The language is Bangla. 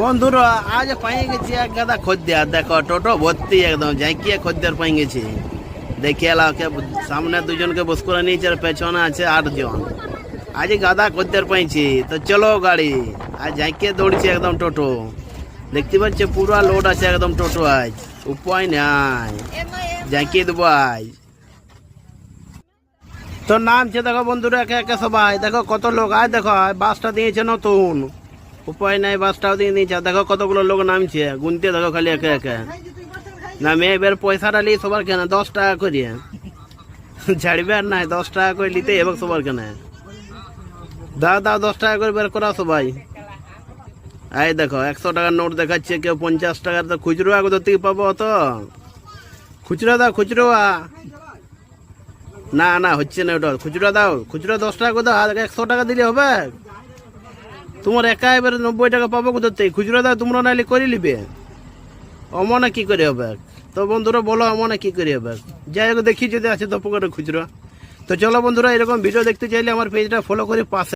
বন্ধুরা, আজ পাই গেছি এক গাদা খদ্দের। দেখো, টোটো ভর্তি একদম ঝাঁকিয়ে খদ্দের পাই গেছি দেখে এলাকে সামনে দুজনকে বস করে নিয়েছে, আর পেছনে আছে আটজন। আজ গাদা খদ্দের পাইছি। তো চলো গাড়ি আজ ঝাঁকিয়ে দৌড়ছে একদম টোটো। দেখতে পাচ্ছে, পুরো লোড আছে একদম টোটো আজ। উপায় নাই। ঝাঁকিয়ে দেবো আজ। তো নামছে দেখো বন্ধুরা, একে একে সবাই। দেখো কত লোক, আয় দেখো বাসটা দিয়েছে নতুন। উপায় নাই বাসটাও দিয়ে আর দেখো কতগুলো লোক নামছে। গুনতে দেখো খালি একে একে। নামে এবার পয়সাটা নিয়ে সবার কেন, দশ টাকা করিয়ে। ছাড়বে আর নাই, দশ টাকা করে নিতে এবং সবার কেন। দাও দাও, দশ টাকা করে বের করা সবাই। এই দেখো, একশো টাকার নোট দেখাচ্ছে, কেউ পঞ্চাশ টাকার তো খুচরো আগে থেকে পাবো অত। খুচরো দাও, খুচরো। না না, হচ্ছে না ওটা। খুচরো দাও, খুচরো দশ টাকা করে দাও একশো টাকা দিলে হবে। তোমার একা এবার নব্বই টাকা পাবো কোথার থেকে? খুচরো দাও, তোমরা নাইলে করে নিবে। অমনে কি করে হবে? তো বন্ধুরা, বলো অমনে কি করে হবে? যাই হোক, দেখি যদি আছে তো পকেটে খুচরো। তো চলো বন্ধুরা, এরকম ভিডিও দেখতে চাইলে আমার পেজটা ফলো করে পাশে